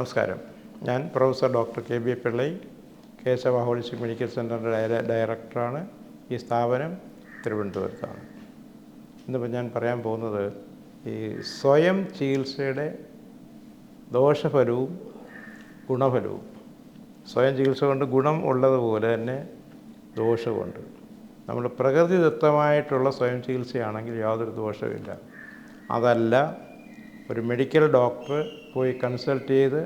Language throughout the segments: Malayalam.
നമസ്കാരം. ഞാൻ professor doctor K B Pillai Keshava holistic medical സെന്ററിന്റെ ഡയറ- ഡയറക്ടറാണ്. ഈ സ്ഥാപനം തിരുവനന്തപുരത്താണ്. ഇന്നിപ്പോൾ ഞാൻ പറയാൻ പോകുന്നത് ഈ സ്വയം ചികിത്സയുടെ ദോഷഫലവും ഗുണഫലവും. സ്വയം ചികിത്സ കൊണ്ട് ഗുണം ഉള്ളതുപോലെ തന്നെ ദോഷമുണ്ട് നമ്മൾ പ്രകൃതിദത്തമായിട്ടുള്ള സ്വയം ചികിത്സയാണെങ്കിൽ യാതൊരു ദോഷവുമില്ല. അതല്ല ഒരു മെഡിക്കൽ ഡോക്ടർ പോയി കൺസൾട്ട് ചെയ്ത്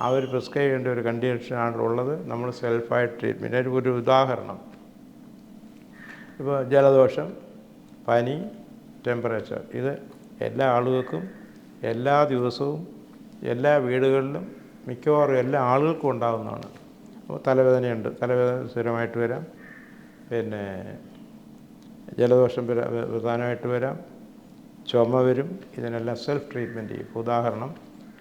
അവർ പ്രിസ്ക്രൈബ് ചെയ്യേണ്ട ഒരു കണ്ടീഷനാണ് ഉള്ളത്. നമ്മൾ സെൽഫായിട്ട് ട്രീറ്റ്മെന്റ് ഒരു ഉദാഹരണം. ഇപ്പോൾ ജലദോഷം പനി ടെമ്പറേച്ചർ ഇത് എല്ലാ ആളുകൾക്കും എല്ലാ ദിവസവും എല്ലാ വീടുകളിലും മിക്കവാറും എല്ലാ ആളുകൾക്കും ഉണ്ടാകുന്നതാണ് അപ്പോൾ തലവേദനയുണ്ട്. തലവേദന സ്ഥിരമായിട്ട് വരാം. പിന്നെ ജലദോഷം പ്രധാനമായിട്ട് വരാം. ചുമ വരും ഇതിനെല്ലാം സെൽഫ് ട്രീറ്റ്മെന്റ് ചെയ്യും. ഉദാഹരണം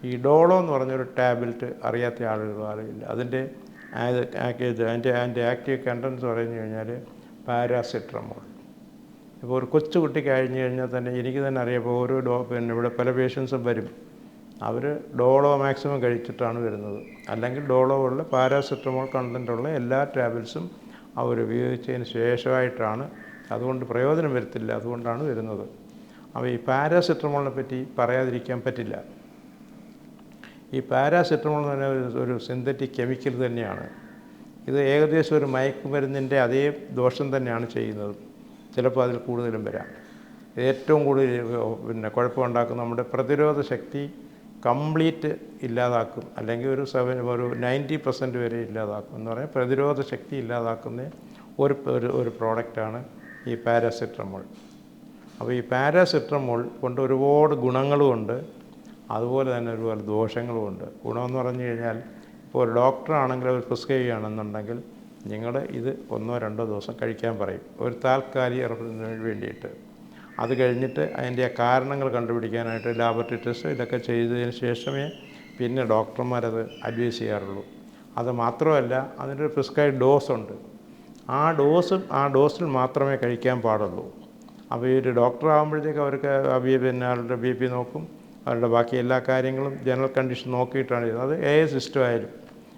ഈ ഡോളോ എന്ന് പറഞ്ഞൊരു ടാബ്ലറ്റ് അറിയാത്ത ആളുകൾ അറിയില്ല അതിന്റെ അതിന്റെ അതിന്റെ ആക്റ്റീവ് കണ്ടൻസ് പറഞ്ഞു കഴിഞ്ഞാൽ പാരാസിട്രമോൾ ഇപ്പോൾ ഒരു കൊച്ചു കുട്ടി കഴിഞ്ഞ് കഴിഞ്ഞാൽ തന്നെ എനിക്ക് തന്നെ അറിയാം ഓരോ ഡോ പിന്നെ ഇവിടെ പല പേഷ്യൻസും വരും. അവർ ഡോളോ മാക്സിമം കഴിച്ചിട്ടാണ് വരുന്നത്. അല്ലെങ്കിൽ ഡോളോ ഉള്ള പാരാസിറ്റമോൾ കണ്ടന്റുള്ള എല്ലാ ടാബ്ലറ്റ്സും അവർ ഉപയോഗിച്ചതിന് ശേഷമായിട്ടാണ്. അതുകൊണ്ട് പ്രയോജനം വരുത്തില്ല അതുകൊണ്ടാണ് വരുന്നത്. അപ്പോൾ ഈ പാരാസെറ്റമോളിനെ പറ്റി പറയാതിരിക്കാൻ പറ്റില്ല. ഈ പാരാസെറ്റമോൾ എന്ന് പറഞ്ഞാൽ ഒരു- ഒരു സിന്തറ്റിക് കെമിക്കൽ തന്നെയാണ്. ഇത് ഏകദേശം ഒരു മയക്കുമരുന്നിന്റെ അതേ ദോഷം തന്നെയാണ് ചെയ്യുന്നത്. ചിലപ്പോൾ അതിൽ കൂടുതലും വരാം. ഏറ്റവും കൂടുതൽ പിന്നെ കുഴപ്പമുണ്ടാക്കുന്ന നമ്മുടെ പ്രതിരോധ ശക്തി കംപ്ലീറ്റ് ഇല്ലാതാക്കും. അല്ലെങ്കിൽ ഒരു സെവൻ ഒരു നയന്റി പെർസെന്റ് വരെ ഇല്ലാതാക്കും. എന്ന് പറഞ്ഞാൽ പ്രതിരോധ ശക്തി ഇല്ലാതാക്കുന്ന ഒരു ഒരു ഒരു പ്രോഡക്റ്റാണ് ഈ പാരാസിറ്റമോൾ. അപ്പോൾ ഈ പാരാസിറ്റമോൾ കൊണ്ട് ഒരുപാട് ഗുണങ്ങളുമുണ്ട്. അതുപോലെ തന്നെ ഒരുപാട് ദോഷങ്ങളുമുണ്ട്. ഗുണമെന്ന് പറഞ്ഞു കഴിഞ്ഞാൽ ഇപ്പോൾ ഒരു ഡോക്ടറാണെങ്കിൽ അവർ പ്രിസ്ക്രൈബ് ചെയ്യണമെന്നുണ്ടെങ്കിൽ നിങ്ങൾ ഇത് ഒന്നോ രണ്ടോ ദിവസം കഴിക്കാൻ പറയും. ഒരു താൽക്കാലിക വേണ്ടിയിട്ട്. അത് കഴിഞ്ഞിട്ട് അതിന്റെ ആ കാരണങ്ങൾ കണ്ടുപിടിക്കാനായിട്ട് ലാബറട്ടറി ടെസ്റ്റ് ഇതൊക്കെ ചെയ്തതിന് ശേഷമേ പിന്നെ ഡോക്ടർമാരത് അഡ്വൈസ് ചെയ്യാറുള്ളൂ. അത് മാത്രമല്ല അതിന്റെ ഒരു പ്രിസ്ക്രൈബ് ഡോസ് ഉണ്ട് ആ ഡോസും ആ ഡോസിൽ മാത്രമേ കഴിക്കാൻ പാടുള്ളൂ. അപ്പോൾ ഈ ഒരു ഡോക്ടർ ആകുമ്പോഴത്തേക്ക് അവർക്ക് പിന്നെ അവരുടെ ബി പി നോക്കും. അവരുടെ ബാക്കി എല്ലാ കാര്യങ്ങളും ജനറൽ കണ്ടീഷൻ നോക്കിയിട്ടാണ് ചെയ്യുന്നത്. അത് ഏ സിസ്റ്റം ആയാലും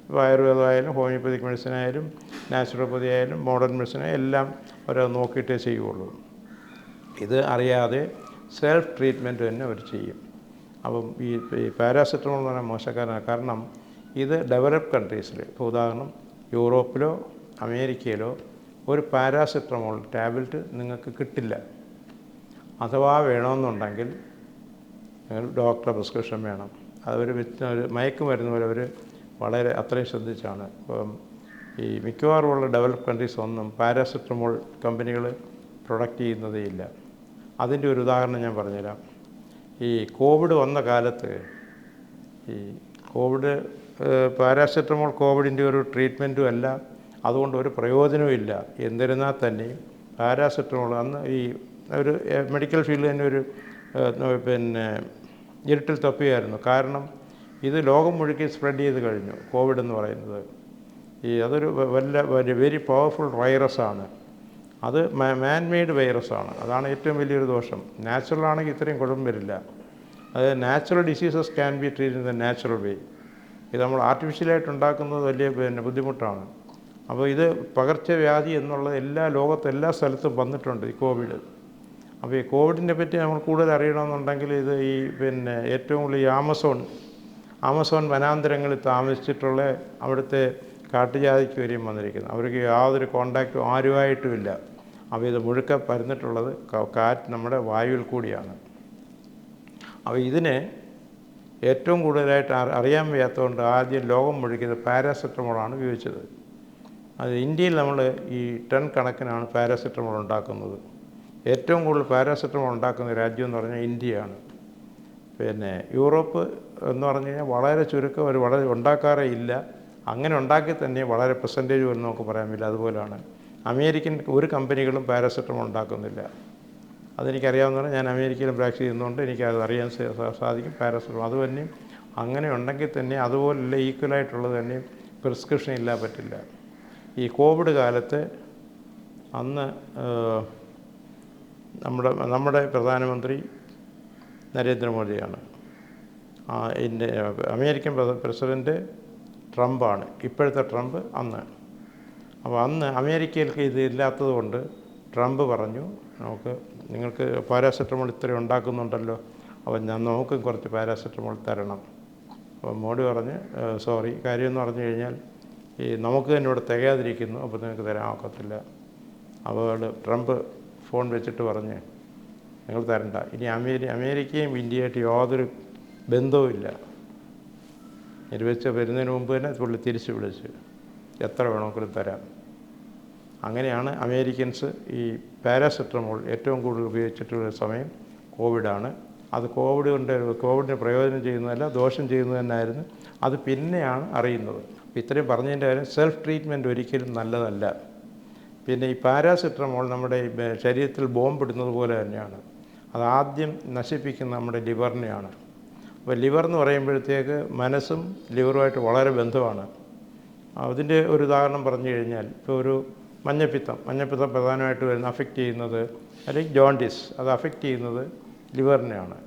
ഇപ്പോൾ ആയുർവേദമായാലും ഹോമിയോപ്പതിക് മെഡിസിൻ ആയാലും നാച്ചുറോപ്പതി ആയാലും മോഡേൺ മെഡിസിൻ എല്ലാം അവരത് നോക്കിയിട്ടേ ചെയ്യുള്ളൂ ഇത് അറിയാതെ സെൽഫ് ട്രീറ്റ്മെന്റ് തന്നെ അവർ ചെയ്യും. അപ്പം ഈ പാരാസെറ്റമോൾ എന്ന് പറഞ്ഞാൽ മോശക്കാരനാണ്. കാരണം ഇത് ഡെവലപ്പ് കൺട്രീസിൽ ഇപ്പോൾ ഉദാഹരണം യൂറോപ്പിലോ അമേരിക്കയിലോ ഒരു പാരാസെറ്റമോൾ ടാബ്ലറ്റ് നിങ്ങൾക്ക് കിട്ടില്ല. അഥവാ വേണമെന്നുണ്ടെങ്കിൽ ഡോക്ടറെ പ്രിസ്ക്രിപ്ഷൻ വേണം. അതൊരു ഒരു മയക്കുമരുന്ന് പോലെ അവർ വളരെ അത്രയും ശ്രദ്ധിച്ചാണ്. ഇപ്പം ഈ മിക്കവാറുമുള്ള ഡെവലപ്പ് കൺട്രീസ് ഒന്നും പാരാസിറ്റമോൾ കമ്പനികൾ പ്രൊഡക്റ്റ് ചെയ്യുന്നതേ ഇല്ല. അതിന്റെ ഒരു ഉദാഹരണം ഞാൻ പറഞ്ഞുതരാം. ഈ കോവിഡ് വന്ന കാലത്ത് ഈ കോവിഡ് പാരാസിറ്റമോൾ കോവിഡിന്റെ ഒരു ട്രീറ്റ്മെന്റും അല്ല. അതുകൊണ്ട് ഒരു പ്രയോജനവും ഇല്ല. എന്നിരുന്നാൽ തന്നെയും പാരാസിറ്റമോൾ അന്ന് ഈ ഒരു മെഡിക്കൽ ഫീൽഡ് തന്നെ ഒരു പിന്നെ ഇരുട്ടിൽ തപ്പിയായിരുന്നു. കാരണം ഇത് ലോകം മുഴുക്കി സ്പ്രെഡ് ചെയ്ത് കഴിഞ്ഞു. കോവിഡ് എന്ന് പറയുന്നത്. ഈ അതൊരു വല്ല വെരി പവർഫുൾ വൈറസാണ് അത് മാൻ മെയ്ഡ് വൈറസാണ് അതാണ് ഏറ്റവും വലിയൊരു ദോഷം. നാച്ചുറൽ ആണെങ്കിൽ ഇത്രയും കുഴപ്പം വരില്ല. അതായത് natural diseases can be treat in the natural way ഇത് നമ്മൾ ആർട്ടിഫിഷ്യലായിട്ട് ഉണ്ടാക്കുന്നത് വലിയ പിന്നെ ബുദ്ധിമുട്ടാണ്. അപ്പോൾ ഇത് പകർച്ചവ്യാധി എന്നുള്ളത് എല്ലാ ലോകത്ത് എല്ലാ സ്ഥലത്തും വന്നിട്ടുണ്ട് ഈ കോവിഡ് അപ്പോൾ ഈ കോവിഡിനെ പറ്റി നമ്മൾ കൂടുതൽ അറിയണമെന്നുണ്ടെങ്കിൽ ഇത് ഈ പിന്നെ ഏറ്റവും കൂടുതൽ ഈ ആമസോൺ ആമസോൺ വനാന്തരങ്ങളിൽ താമസിച്ചിട്ടുള്ള അവിടുത്തെ കാട്ടുജാതിക്ക് വരെയും വന്നിരിക്കുന്നത് അവർക്ക് യാതൊരു കോണ്ടാക്റ്റും ആരുമായിട്ടുമില്ല അപ്പോൾ ഇത് മുഴുക്ക പരന്നിട്ടുള്ളത് കാറ്റ് നമ്മുടെ വായുവിൽ കൂടിയാണ്. അപ്പോൾ ഇതിനെ ഏറ്റവും കൂടുതലായിട്ട് അറി- അറിയാൻ വയ്യാത്തതുകൊണ്ട് ആദ്യം ലോകം മുഴുക്കിയത് പാരാസെറ്റമോളാണ് ഉപയോഗിച്ചത്. അത് ഇന്ത്യയിൽ നമ്മൾ ഈ ടൺ കണക്കിനാണ് പാരാസെറ്റമോൾ ഉണ്ടാക്കുന്നത്. ഏറ്റവും കൂടുതൽ പാരാസെറ്റമോൾ ഉണ്ടാക്കുന്ന രാജ്യം എന്ന് പറഞ്ഞാൽ ഇന്ത്യയാണ്. പിന്നെ യൂറോപ്പ് എന്ന് പറഞ്ഞു കഴിഞ്ഞാൽ വളരെ ചുരുക്കം അവർ വളരെ ഉണ്ടാക്കാറേ ഇല്ല. അങ്ങനെ ഉണ്ടാക്കി തന്നെ വളരെ പെർസെന്റേജ് പോലും നമുക്ക് പറയാൻ പറ്റില്ല. അതുപോലെയാണ് അമേരിക്കൻ ഒരു കമ്പനികളും പാരാസെറ്റമോൾ ഉണ്ടാക്കുന്നില്ല. അതെനിക്കറിയാവുന്നതാണ്. ഞാൻ അമേരിക്കയിലും പ്രാക്ടീസ് ചെയ്യുന്നതുകൊണ്ട് എനിക്കത് അറിയാൻ സാധിക്കും പാരാസെറ്റമോൾ. അത് തന്നെയും അങ്ങനെ ഉണ്ടെങ്കിൽ തന്നെ അതുപോലുള്ള ഈക്വലായിട്ടുള്ളത് തന്നെയും പ്രിസ്ക്രിപ്ഷൻ ഇല്ലാൻ പറ്റില്ല. ഈ കോവിഡ് കാലത്ത് അന്ന് നമ്മുടെ നമ്മുടെ പ്രധാനമന്ത്രി നരേന്ദ്രമോദിയാണ്. ഇന്ത്യ അമേരിക്കൻ പ്രസ- പ്രസിഡന്റ് ട്രംപാണ്. ഇപ്പോഴത്തെ ട്രംപ് അന്ന്. അപ്പോൾ അന്ന് അമേരിക്കയിലേക്ക് ഇത് ഇല്ലാത്തത് കൊണ്ട് ട്രംപ് പറഞ്ഞു നമുക്ക് നിങ്ങൾക്ക് പാരാസെറ്റമോൾ ഇത്രയും ഉണ്ടാക്കുന്നുണ്ടല്ലോ. അപ്പോൾ ഞാൻ നമുക്കും കുറച്ച് പാരാസെറ്റമോൾ തരണം. അപ്പോൾ മോഡി പറഞ്ഞ് സോറി. കാര്യമെന്ന് പറഞ്ഞു കഴിഞ്ഞാൽ ഈ നമുക്ക് തന്നെ ഇവിടെ തികയാതിരിക്കുന്നു. അപ്പോൾ നിങ്ങൾക്ക് തരാൻ ഒക്കത്തില്ല. അപ്പോൾ ട്രംപ് ഫോൺ വെച്ചിട്ട് പറഞ്ഞ് നിങ്ങൾ തരണ്ട. ഇനി അമേരി അമേരിക്കയും ഇന്ത്യയായിട്ട് യാതൊരു ബന്ധവുമില്ല നിർവഹിച്ച് വരുന്നതിന് മുമ്പ് തന്നെ പുള്ളി തിരിച്ച് വിളിച്ച് എത്ര വേണമെങ്കിലും തരാം. അങ്ങനെയാണ് അമേരിക്കൻസ് ഈ പാരാസെറ്റമോൾ ഏറ്റവും കൂടുതൽ ഉപയോഗിച്ചിട്ടുള്ള സമയം കോവിഡാണ്. അത് കോവിഡ് കൊണ്ട് കോവിഡിന് പ്രയോജനം ചെയ്യുന്നതല്ല ദോഷം ചെയ്യുന്നത് അത് പിന്നെയാണ് അറിയുന്നത്. ഇത്രയും പറഞ്ഞതിന്റെ കാര്യം സെൽഫ് ട്രീറ്റ്മെന്റ് ഒരിക്കലും നല്ലതല്ല. പിന്നെ ഈ പാരാസെറ്റമോൾ നമ്മുടെ ശരീരത്തിൽ ബോംബിടുന്നത് പോലെ തന്നെയാണ്. അത് ആദ്യം നശിപ്പിക്കുന്ന നമ്മുടെ ലിവറിനെയാണ്. അപ്പോൾ ലിവർ എന്ന് പറയുമ്പോഴത്തേക്ക് മനസ്സും ലിവറുമായിട്ട് വളരെ ബന്ധമാണ്. അതിന്റെ ഒരു ഉദാഹരണം പറഞ്ഞു കഴിഞ്ഞാൽ ഇപ്പോൾ ഒരു മഞ്ഞപ്പിത്തം മഞ്ഞപ്പിത്തം പ്രധാനമായിട്ട് വരുന്ന അഫക്റ്റ് ചെയ്യുന്നത് അല്ലെങ്കിൽ ജോണ്ടിസ് അത് അഫക്റ്റ് ചെയ്യുന്നത് ലിവറിനെയാണ്.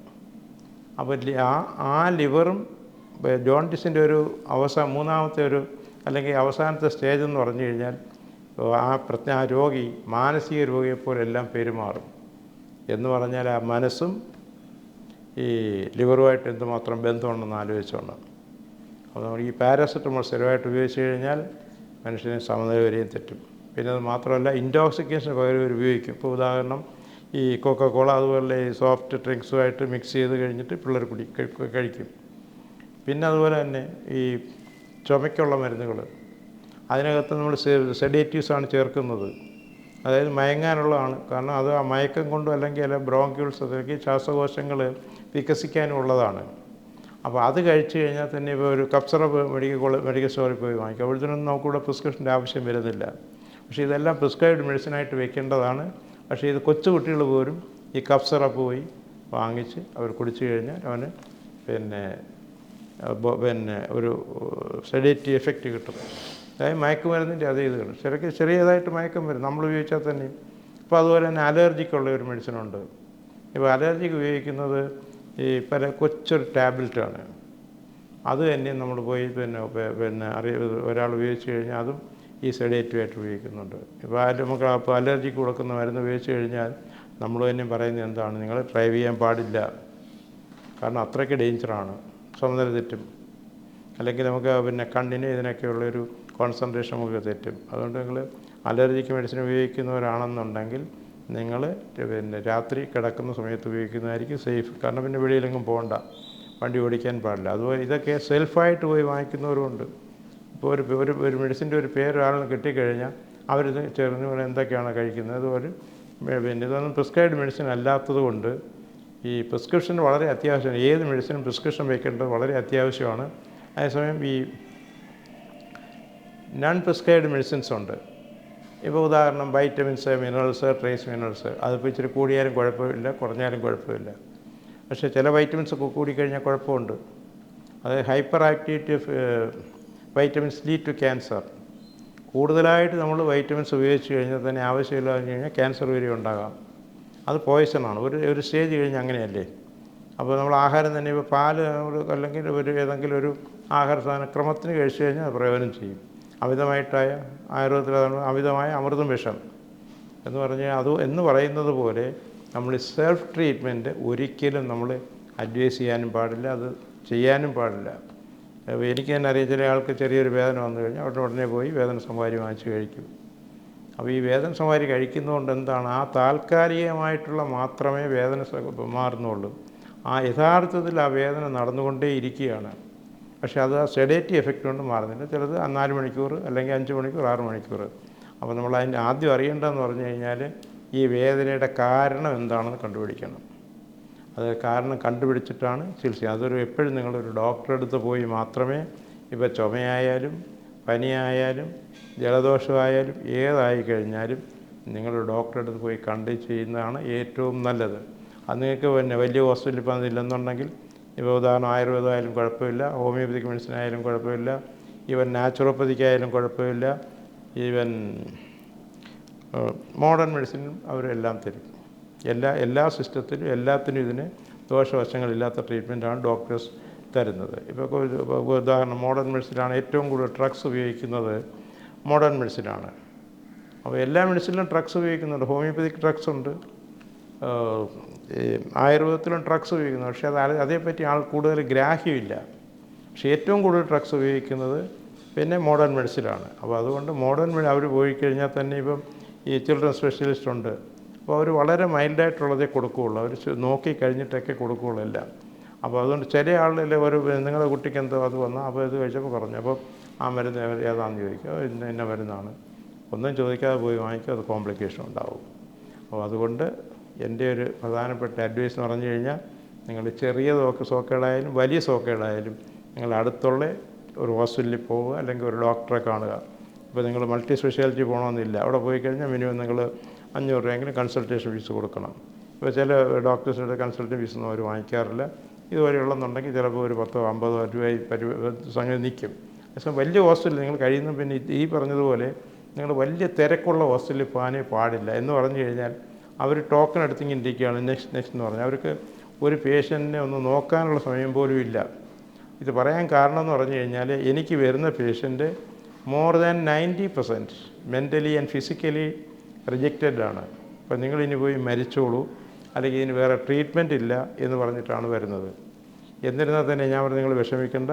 അപ്പോൾ ആ ആ ലിവറും ജോണ്ടിസിന്റെ ഒരു അവസാന മൂന്നാമത്തെ ഒരു അല്ലെങ്കിൽ അവസാനത്തെ സ്റ്റേജ് എന്ന് പറഞ്ഞു കഴിഞ്ഞാൽ ആ പ്രജ്ഞ ആ രോഗി മാനസിക രോഗിയെപ്പോലെല്ലാം പെരുമാറും. എന്ന് പറഞ്ഞാൽ ആ മനസ്സും ഈ ലിവറുമായിട്ട് എന്തുമാത്രം ബന്ധമുണ്ടെന്ന് ആലോചിച്ചുകൊണ്ട് അപ്പോൾ നമ്മൾ ഈ പാരാസെറ്റമോൾ സ്ഥിരമായിട്ട് ഉപയോഗിച്ച് കഴിഞ്ഞാൽ മനുഷ്യനെ സമനില വരെയും തെറ്റും. പിന്നെ അത് മാത്രമല്ല ഇൻടോക്സിക്കേഷന് പകരം ഉപയോഗിക്കും. ഇപ്പോൾ ഉദാഹരണം ഈ കൊക്ക കോള അതുപോലെ ഈ സോഫ്റ്റ് ഡ്രിങ്ക്സുമായിട്ട് മിക്സ് ചെയ്ത് കഴിഞ്ഞിട്ട് പിള്ളേർ കുടി കഴിക്കും. പിന്നെ അതുപോലെ തന്നെ ഈ ചുമയ്ക്കുള്ള മരുന്നുകൾ അതിനകത്ത് നമ്മൾ സെഡേറ്റീവ്സാണ് ചേർക്കുന്നത്. അതായത് മയങ്ങാനുള്ളതാണ്. കാരണം അത് ആ മയക്കം കൊണ്ടും അല്ലെങ്കിൽ അല്ല ബ്രോങ്ക്യൂൾസ് അല്ലെങ്കിൽ ശ്വാസകോശങ്ങൾ വികസിക്കാനുള്ളതാണ് അപ്പോൾ അത് കഴിച്ചു കഴിഞ്ഞാൽ തന്നെ ഇപ്പോൾ ഒരു കപ്സറപ്പ് മെഡിക്കൽ കോളേജ് മെഡിക്കൽ സ്റ്റോറിൽ പോയി വാങ്ങിക്കും. അപ്പോഴത്തേനും നമുക്കിവിടെ പ്രിസ്ക്രിപ്ഷന്റെ ആവശ്യം വരുന്നില്ല. പക്ഷേ ഇതെല്ലാം പ്രിസ്ക്രൈബ്ഡ് മെഡിസിനായിട്ട് വെക്കേണ്ടതാണ്. പക്ഷേ ഇത് കൊച്ചു കുട്ടികൾ പോലും ഈ കഫ് പോയി വാങ്ങിച്ച് അവർ കുടിച്ചു കഴിഞ്ഞാൽ അവന് പിന്നെ പിന്നെ ഒരു സെഡേറ്റീവ് എഫക്റ്റ് കിട്ടും. അതായത് മയക്കുമരുന്നിന്റെ അതേ ഇത് കിട്ടും. ചെറിയ ചെറിയതായിട്ട് മയക്കം വരും. നമ്മൾ ഉപയോഗിച്ചാൽ തന്നെ. ഇപ്പോൾ അതുപോലെ തന്നെ അലർജിക്കുള്ള ഒരു മെഡിസിനുണ്ട് ഇപ്പോൾ അലർജിക്ക് ഉപയോഗിക്കുന്നത് ഈ പല കൊച്ചൊരു ടാബ്ലറ്റാണ്. അത് തന്നെ നമ്മൾ പോയി പിന്നെ പിന്നെ അറിയ ഒരാൾ ഉപയോഗിച്ച് കഴിഞ്ഞാൽ അതും ഈ സെഡേറ്റീവായിട്ട് ഉപയോഗിക്കുന്നുണ്ട്. ഇപ്പോൾ നമുക്ക് അപ്പോൾ അലർജിക്ക് കൊടുക്കുന്ന മരുന്ന് ഉപയോഗിച്ച് കഴിഞ്ഞാൽ നമ്മൾ തന്നെ പറയുന്നത് എന്താണ്? നിങ്ങൾ ഡ്രൈവ് ചെയ്യാൻ പാടില്ല. കാരണം അത്രയ്ക്ക് ഡേഞ്ചറാണ് സ്വന്തം തെറ്റും. അല്ലെങ്കിൽ നമുക്ക് പിന്നെ കണ്ണിന് ഇതിനൊക്കെയുള്ളൊരു കോൺസെൻട്രേഷൻ നമുക്ക് തെറ്റും. അതുകൊണ്ട് നിങ്ങൾ അലർജിക്ക് മെഡിസിൻ ഉപയോഗിക്കുന്നവരാണെന്നുണ്ടെങ്കിൽ നിങ്ങൾ പിന്നെ രാത്രി കിടക്കുന്ന സമയത്ത് ഉപയോഗിക്കുന്നതായിരിക്കും സേഫ് കാരണം പിന്നെ വെളിയിലെങ്ങും പോകണ്ട. വണ്ടി ഓടിക്കാൻ പാടില്ല. അതുപോലെ ഇതൊക്കെ സെൽഫായിട്ട് പോയി വാങ്ങിക്കുന്നവരുമുണ്ട്. ഇപ്പോൾ ഒരു ഒരു ഒരു മെഡിസിന്റെ ഒരു പേര് ഒരാളിന് കിട്ടിക്കഴിഞ്ഞാൽ അവരിത് ചേർന്ന് പറഞ്ഞാൽ എന്തൊക്കെയാണ് കഴിക്കുന്നത്? അതുപോലെ പിന്നെ ഇതൊന്നും പ്രിസ്ക്രൈബ്ഡ് മെഡിസിൻ അല്ലാത്തത് കൊണ്ട് ഈ പ്രിസ്ക്രിപ്ഷൻ വളരെ അത്യാവശ്യമാണ്. ഏത് മെഡിസിനും പ്രിസ്ക്രിപ്ഷൻ വയ്ക്കേണ്ടത് വളരെ അത്യാവശ്യമാണ്. അതേസമയം ഈ നോൺ പ്രിസ്ക്രൈബ്ഡ് മെഡിസിൻസ് ഉണ്ട്. ഇപ്പോൾ ഉദാഹരണം വൈറ്റമിൻസ് മിനറൽസ് ട്രേസ് മിനറൽസ് അതിപ്പോൾ ഇച്ചിരി കൂടിയാലും കുഴപ്പമില്ല കുറഞ്ഞാലും കുഴപ്പമില്ല. പക്ഷേ ചില വൈറ്റമിൻസ് ഒക്കെ കൂടിക്കഴിഞ്ഞാൽ കുഴപ്പമുണ്ട്. അത് hyper activity vitamins lead to cancer കൂടുതലായിട്ട് നമ്മൾ വൈറ്റമിൻസ് ഉപയോഗിച്ച് കഴിഞ്ഞാൽ തന്നെ ആവശ്യമില്ലാതെ കഴിഞ്ഞാൽ ക്യാൻസർ വരെ ഉണ്ടാകാം. അത് പോയ്സണാണ് ഒരു ഒരു സ്റ്റേജ് കഴിഞ്ഞ് അങ്ങനെയല്ലേ? അപ്പോൾ നമ്മൾ ആഹാരം തന്നെ ഇപ്പോൾ പാൽ അല്ലെങ്കിൽ ഒരു ഏതെങ്കിലും ഒരു ആഹാര സാധന ക്രമത്തിന് കഴിച്ചു കഴിഞ്ഞാൽ അത് പ്രയോജനം ചെയ്യും. അമിതമായിട്ടായ ആയുർവേദത്തിൽ അമിതമായ അമൃതം വിഷം എന്ന് പറഞ്ഞാൽ അത് എന്ന് പറയുന്നത് പോലെ നമ്മൾ സെൽഫ് ട്രീറ്റ്മെന്റ് ഒരിക്കലും നമ്മൾ അഡ്വൈസ് ചെയ്യാനും പാടില്ല അത് ചെയ്യാനും പാടില്ല. എനിക്ക് തന്നെ അറിയാം ചില ആൾക്ക് ചെറിയൊരു വേദന വന്നു കഴിഞ്ഞാൽ അവിടെ ഉടനെ പോയി വേദന സംവാരി വാങ്ങിച്ച് കഴിക്കും. അപ്പോൾ ഈ വേദന സംവാരി കഴിക്കുന്നതുകൊണ്ട് എന്താണ്? ആ താൽക്കാലികമായിട്ടുള്ള മാത്രമേ വേദന മാറുന്നുള്ളൂ. ആ യഥാർത്ഥത്തിൽ ആ വേദന നടന്നുകൊണ്ടേ ഇരിക്കുകയാണ് പക്ഷേ അത് ആ സെഡേറ്റീവ് എഫക്റ്റ് കൊണ്ട് മാറുന്നില്ല. ചിലത് നാല് മണിക്കൂർ അല്ലെങ്കിൽ അഞ്ച് മണിക്കൂർ ആറ് മണിക്കൂർ അപ്പോൾ നമ്മൾ അതിന്റെ ആദ്യം അറിയേണ്ടതെന്ന് പറഞ്ഞു കഴിഞ്ഞാൽ ഈ വേദനയുടെ കാരണം എന്താണെന്ന് കണ്ടുപിടിക്കണം. അത് കാരണം കണ്ടുപിടിച്ചിട്ടാണ് ചികിത്സ. അതൊരു എപ്പോഴും നിങ്ങളൊരു ഡോക്ടറെ അടുത്ത് പോയി മാത്രമേ ഇപ്പോൾ ചുമയായാലും പനിയായാലും ജലദോഷമായാലും ഏതായി കഴിഞ്ഞാലും നിങ്ങൾ ഡോക്ടറെ അടുത്ത് പോയി കണ്ട് ചെയ്യുന്നതാണ് ഏറ്റവും നല്ലത്. അത് നിങ്ങൾക്ക് പിന്നെ വലിയ ഹോസ്പിറ്റലിൽ ഇപ്പോൾ ഇപ്പോൾ ഉദാഹരണം ആയുർവേദമായാലും കുഴപ്പമില്ല ഹോമിയോപ്പതിക് മെഡിസിൻ ആയാലും കുഴപ്പമില്ല ഈവൻ നാച്ചുറോപ്പതിക്കായാലും കുഴപ്പമില്ല ഈവൻ മോഡേൺ മെഡിസിനും അവരെല്ലാം തരും. എല്ലാ എല്ലാ സിസ്റ്റത്തിലും എല്ലാത്തിനും ഇതിന് ദോഷവശങ്ങളില്ലാത്ത ട്രീറ്റ്മെന്റാണ് ഡോക്ടേഴ്സ് തരുന്നത്. ഇപ്പോൾ ഉദാഹരണം മോഡേൺ മെഡിസിനാണ് ഏറ്റവും കൂടുതൽ ഡ്രഗ്സ് ഉപയോഗിക്കുന്നത് മോഡേൺ മെഡിസിനാണ്. അപ്പോൾ എല്ലാ മെഡിസിനിലും ഡ്രഗ്സ് ഉപയോഗിക്കുന്നുണ്ട്. ഹോമിയോപ്പതിക് ഡ്രഗ്സ് ഉണ്ട്. ആയുർവേദത്തിലും ഡ്രഗ്സ് ഉപയോഗിക്കുന്നു. പക്ഷേ അത് അത് അതേപ്പറ്റി ആൾ കൂടുതൽ ഗ്രാഹ്യമില്ല. പക്ഷേ ഏറ്റവും കൂടുതൽ ഡ്രഗ്സ് ഉപയോഗിക്കുന്നത് പിന്നെ മോഡേൺ മെഡിസിനാണ് അപ്പോൾ അതുകൊണ്ട് മോഡേൺ മെഡി അവർ പോയി കഴിഞ്ഞാൽ തന്നെ ഇപ്പം ഈ ചിൽഡ്രൻ സ്പെഷ്യലിസ്റ്റ് ഉണ്ട്. അപ്പോൾ അവർ വളരെ മൈൽഡായിട്ടുള്ളതേ കൊടുക്കുകയുള്ളൂ. അവർ നോക്കി കഴിഞ്ഞിട്ടൊക്കെ കൊടുക്കുകയുള്ളൂ എല്ലാം. അപ്പോൾ അതുകൊണ്ട് ചില ആളിൽ ഒരു നിങ്ങളുടെ കുട്ടിക്ക് എന്തോ അത് വന്നാൽ അപ്പോൾ ഇത് കഴിച്ചപ്പോൾ പറഞ്ഞു അപ്പോൾ ആ മരുന്ന് ഏതാണെന്ന് ചോദിക്കുക ഇന്ന ഇന്ന മരുന്നാണ്. ഒന്നും ചോദിക്കാതെ പോയി വാങ്ങിക്കുക അത് കോംപ്ലിക്കേഷൻ ഉണ്ടാവും. അപ്പോൾ അതുകൊണ്ട് എന്റെ ഒരു പ്രധാനപ്പെട്ട അഡ്വൈസ് എന്ന് പറഞ്ഞു കഴിഞ്ഞാൽ നിങ്ങൾ ചെറിയ സോക്ക് സോക്കേടായാലും വലിയ സോക്കേടായാലും നിങ്ങൾ അടുത്തുള്ള ഒരു ഹോസ്പിറ്റലിൽ പോവുക അല്ലെങ്കിൽ ഒരു ഡോക്ടറെ കാണുക. ഇപ്പോൾ നിങ്ങൾ മൾട്ടി സ്പെഷ്യാലിറ്റി പോകണമെന്നില്ല. അവിടെ പോയി കഴിഞ്ഞാൽ മിനിമം നിങ്ങൾ അഞ്ഞൂറ് രൂപയെങ്കിലും കൺസൾട്ടേഷൻ ഫീസ് കൊടുക്കണം. ഇപ്പോൾ ചില ഡോക്ടേഴ്സിന്റെ കൺസൾട്ടേഷൻ ഫീസ് ഒന്നും അവർ വാങ്ങിക്കാറില്ല. ഇതുവരെയുള്ളതെന്നുണ്ടെങ്കിൽ ചിലപ്പോൾ ഒരു പത്തോ അമ്പതോ രൂപ പരി സംഗതി നിൽക്കും. പക്ഷേ വലിയ ഹോസ്റ്റലിൽ നിങ്ങൾ കഴിയുന്ന പിന്നെ ഈ പറഞ്ഞതുപോലെ നിങ്ങൾ വലിയ തിരക്കുള്ള ഹോസ്റ്റലിൽ പോകാനേ പാടില്ല എന്ന് പറഞ്ഞു കഴിഞ്ഞാൽ അവർ ടോക്കൺ എടുത്തിങ്ങനെ ഇരിക്കുകയാണ്. നെക്സ്റ്റ് നെക്സ്റ്റ് എന്ന് പറഞ്ഞാൽ അവർക്ക് ഒരു പേഷ്യന്റിനെ ഒന്ന് നോക്കാനുള്ള സമയം പോലും ഇല്ല. ഇത് പറയാൻ കാരണം എന്ന് പറഞ്ഞു കഴിഞ്ഞാൽ എനിക്ക് വരുന്ന patient more than ninety percent mentally and physically rejected ആണ്. അപ്പോൾ നിങ്ങളിനി പോയി മരിച്ചോളൂ. അല്ലെങ്കിൽ ഇതിന് വേറെ ട്രീറ്റ്മെന്റ് ഇല്ല എന്ന് പറഞ്ഞിട്ടാണ് വരുന്നത്. എന്നിരുന്നാൽ തന്നെ ഞാൻ പറഞ്ഞു നിങ്ങൾ വിഷമിക്കേണ്ട.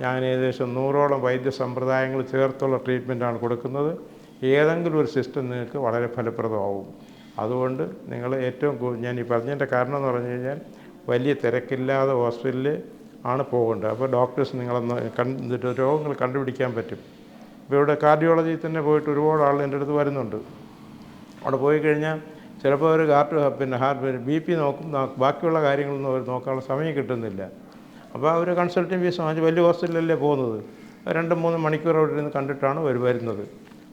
ഞാൻ ഏകദേശം നൂറോളം വൈദ്യ സമ്പ്രദായങ്ങൾ ചേർത്തുള്ള ട്രീറ്റ്മെന്റാണ് കൊടുക്കുന്നത്. ഏതെങ്കിലും ഒരു സിസ്റ്റം നിങ്ങൾക്ക് വളരെ ഫലപ്രദമാവും. അതുകൊണ്ട് നിങ്ങൾ ഏറ്റവും ഞാൻ ഈ പറഞ്ഞതിന്റെ കാരണം എന്ന് പറഞ്ഞു കഴിഞ്ഞാൽ വലിയ തിരക്കില്ലാതെ ഹോസ്പിറ്റലിൽ ആണ് പോകേണ്ടത്. അപ്പോൾ ഡോക്ടേഴ്സ് നിങ്ങളൊന്ന് കണ്ടിട്ട് രോഗങ്ങൾ കണ്ടുപിടിക്കാൻ പറ്റും. ഇപ്പോൾ ഇവിടെ കാർഡിയോളജിയിൽ തന്നെ പോയിട്ട് ഒരുപാട് ആൾ എന്റെ അടുത്ത് വരുന്നുണ്ട്. അവിടെ പോയി കഴിഞ്ഞാൽ ചിലപ്പോൾ ഒരു ഹാർട്ട് പിന്നെ ഹാർട്ട് ബി പി നോക്കും ബാക്കിയുള്ള കാര്യങ്ങളൊന്നും അവർ നോക്കാനുള്ള സമയം കിട്ടുന്നില്ല. അപ്പോൾ അവർ കൺസൾട്ടിങ് ഫീസ് വാങ്ങിച്ച് വലിയ ഹോസ്പിറ്റലിലല്ലേ പോകുന്നത്? രണ്ട് മൂന്ന് മണിക്കൂർ അവിടെ ഇരുന്ന് കണ്ടിട്ടാണ് അവർ വരുന്നത്.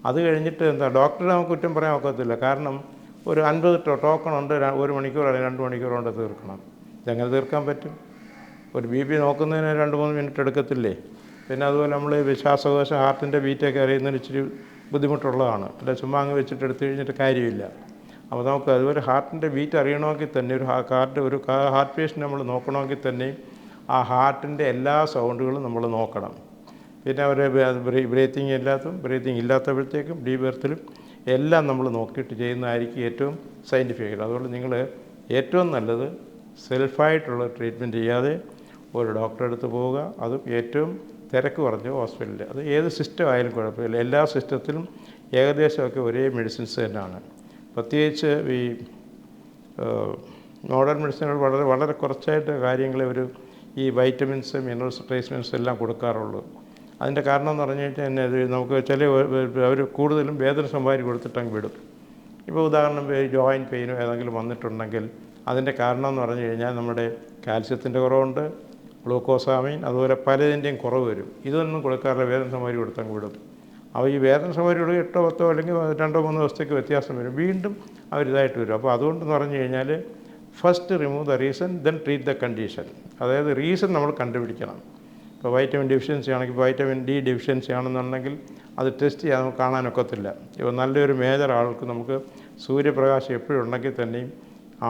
അത് കഴിഞ്ഞിട്ട് എന്താ ഡോക്ടറെ നമുക്ക് കുറ്റം പറയാൻ ഒക്കത്തില്ല. കാരണം ഒരു അൻപത് ടോക്കൺ ഉണ്ട് ഒരു മണിക്കൂർ അല്ലെങ്കിൽ രണ്ട് മണിക്കൂർ കൊണ്ട് തീർക്കണം. ഇതെങ്ങനെ തീർക്കാൻ പറ്റും? ഒരു ബി പി നോക്കുന്നതിന് രണ്ട് മൂന്ന് മിനിറ്റ് എടുക്കത്തില്ലേ? പിന്നെ അതുപോലെ നമ്മൾ വിശ്വാസകോശ ഹാർട്ടിന്റെ ബീറ്റൊക്കെ അറിയുന്നതിന് ഇച്ചിരി ബുദ്ധിമുട്ടുള്ളതാണ്. അല്ല ചുമ്മാ അങ്ങ് വെച്ചിട്ട് എടുത്തു കഴിഞ്ഞിട്ട് കാര്യമില്ല. അപ്പോൾ നമുക്ക് അതുപോലെ ഹാർട്ടിന്റെ ബീറ്റ് അറിയണമെങ്കിൽ തന്നെ ഒരു ഹാർട്ട് ഒരു ഹാർട്ട് പേഷ്യന്റ് നമ്മൾ നോക്കണമെങ്കിൽ തന്നെ ആ ഹാർട്ടിന്റെ എല്ലാ സൗണ്ടുകളും നമ്മൾ നോക്കണം. പിന്നെ അവരെ ബ്രീത്തിങ് ഇല്ലാത്തതും ബ്രീത്തിങ് ഇല്ലാത്തപ്പോഴത്തേക്കും ഡീ ബർത്തിലും എല്ലാം നമ്മൾ നോക്കിയിട്ട് ചെയ്യുന്നതായിരിക്കും ഏറ്റവും സയന്റിഫിക് അതുകൊണ്ട് നിങ്ങൾ ഏറ്റവും നല്ലത് സെൽഫായിട്ടുള്ള ട്രീറ്റ്മെന്റ് ചെയ്യാതെ ഒരു ഡോക്ടറെ അടുത്ത് പോവുക. അതും ഏറ്റവും തിരക്ക് കുറഞ്ഞ ഹോസ്പിറ്റലിൽ അത് ഏത് സിസ്റ്റം ആയാലും കുഴപ്പമില്ല. എല്ലാ സിസ്റ്റത്തിലും ഏകദേശമൊക്കെ ഒരേ മെഡിസിൻസ് തന്നെയാണ്. പ്രത്യേകിച്ച് ഈ മോഡേൺ മെഡിസിനുകൾ വളരെ വളരെ കുറച്ചായിട്ട് കാര്യങ്ങളെ ഒരു ഈ വൈറ്റമിൻസ് മിനറൽസ് ട്രീറ്റ്മെന്റ്സ് എല്ലാം കൊടുക്കാറുള്ളൂ. അതിന്റെ കാരണം എന്ന് പറഞ്ഞു കഴിഞ്ഞാൽ നമുക്ക് ചില അവർ കൂടുതലും വേദന സംഭാരി കൊടുത്തിട്ടങ്ങ് വിടും. ഇപ്പോൾ ഉദാഹരണം ജോയിന്റ് പെയിനോ ഏതെങ്കിലും വന്നിട്ടുണ്ടെങ്കിൽ അതിന്റെ കാരണം എന്ന് പറഞ്ഞു കഴിഞ്ഞാൽ നമ്മുടെ കാൽസ്യത്തിന്റെ കുറവുണ്ട് ഗ്ലൂക്കോസാമീൻ അതുപോലെ പലതിന്റെയും കുറവ് വരും. ഇതൊന്നും കൊടുക്കാറില്ല വേദന സംഭാരി കൊടുത്തങ്ങ് വിടും. അപ്പോൾ ഈ വേദന സൗകര്യങ്ങൾ എട്ടോ പത്തോ അല്ലെങ്കിൽ രണ്ടോ മൂന്നോ ദിവസത്തേക്ക് വ്യത്യാസം വരും. വീണ്ടും അവരിതായിട്ട് വരും. അപ്പോൾ അതുകൊണ്ടെന്ന് പറഞ്ഞു കഴിഞ്ഞാൽ first remove the reason then treat the condition. അതായത് റീസൺ നമ്മൾ കണ്ടുപിടിക്കണം. ഇപ്പോൾ വൈറ്റമിൻ ഡെഫിഷ്യൻസി ആണെങ്കിൽ വൈറ്റമിൻ ഡി ഡെഫിഷ്യൻസി ആണെന്നുണ്ടെങ്കിൽ അത് ടെസ്റ്റ് ചെയ്യാൻ നമുക്ക് കാണാനൊക്കത്തില്ല നല്ലൊരു മേജർ ആൾക്ക് നമുക്ക് സൂര്യപ്രകാശം എപ്പോഴും ഉണ്ടെങ്കിൽ തന്നെയും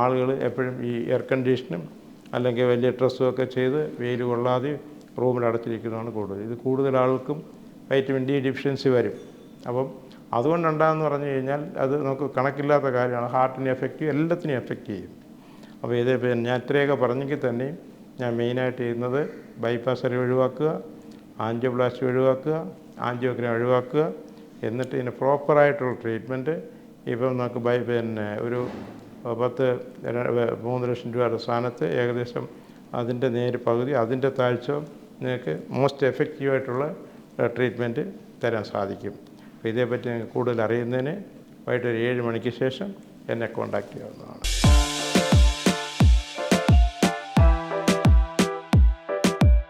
ആളുകൾ എപ്പോഴും ഈ എയർ കണ്ടീഷനും അല്ലെങ്കിൽ വലിയ ഡ്രസ്സും ഒക്കെ ചെയ്ത് വെയിൽ കൊള്ളാതെ റൂമിൽ അടച്ചിരിക്കുന്നതാണ് കൂടുതൽ. ഇത് കൂടുതൽ ആൾക്കും വൈറ്റമിൻ ഡി ഡെഫിഷ്യൻസി വരും. അപ്പം അതുകൊണ്ടുണ്ടാകുന്ന പറഞ്ഞു കഴിഞ്ഞാൽ അത് നമുക്ക് കണക്കില്ലാത്ത കാര്യമാണ്. ഹാർട്ടിനെ എഫക്റ്റ് ചെയ്യും എല്ലാത്തിനെയും എഫക്റ്റ് ചെയ്യും. അപ്പോൾ ഇത് ഞാൻ ഇത്രയൊക്കെ പറഞ്ഞെങ്കിൽ തന്നെ ഞാൻ മെയിനായിട്ട് ചെയ്യുന്നത് ബൈപ്പാസ് സർജറി ഒഴിവാക്കുക ആൻജിയോപ്ലാസ്റ്റി ഒഴിവാക്കുക ആൻജിയോഗ്രാം ഒഴിവാക്കുക. എന്നിട്ട് ഇതിന് പ്രോപ്പറായിട്ടുള്ള ട്രീറ്റ്മെന്റ് ഇപ്പം നമുക്ക് ബൈ പിന്നെ ഒരു പത്ത് മൂന്ന് ലക്ഷം രൂപയുടെ സ്ഥാനത്ത് ഏകദേശം അതിന്റെ നേര് പകുതി അതിന്റെ താഴ്ച നിങ്ങൾക്ക് മോസ്റ്റ് എഫക്റ്റീവായിട്ടുള്ള ട്രീറ്റ്മെന്റ് തരാൻ സാധിക്കും. അപ്പോൾ ഇതേപ്പറ്റി നിങ്ങൾക്ക് കൂടുതൽ അറിയുന്നതിന് വൈകിട്ട് ഒരു ഏഴ് മണിക്ക് ശേഷം എന്നെ കോൺടാക്റ്റ് ചെയ്യാവുന്നതാണ്.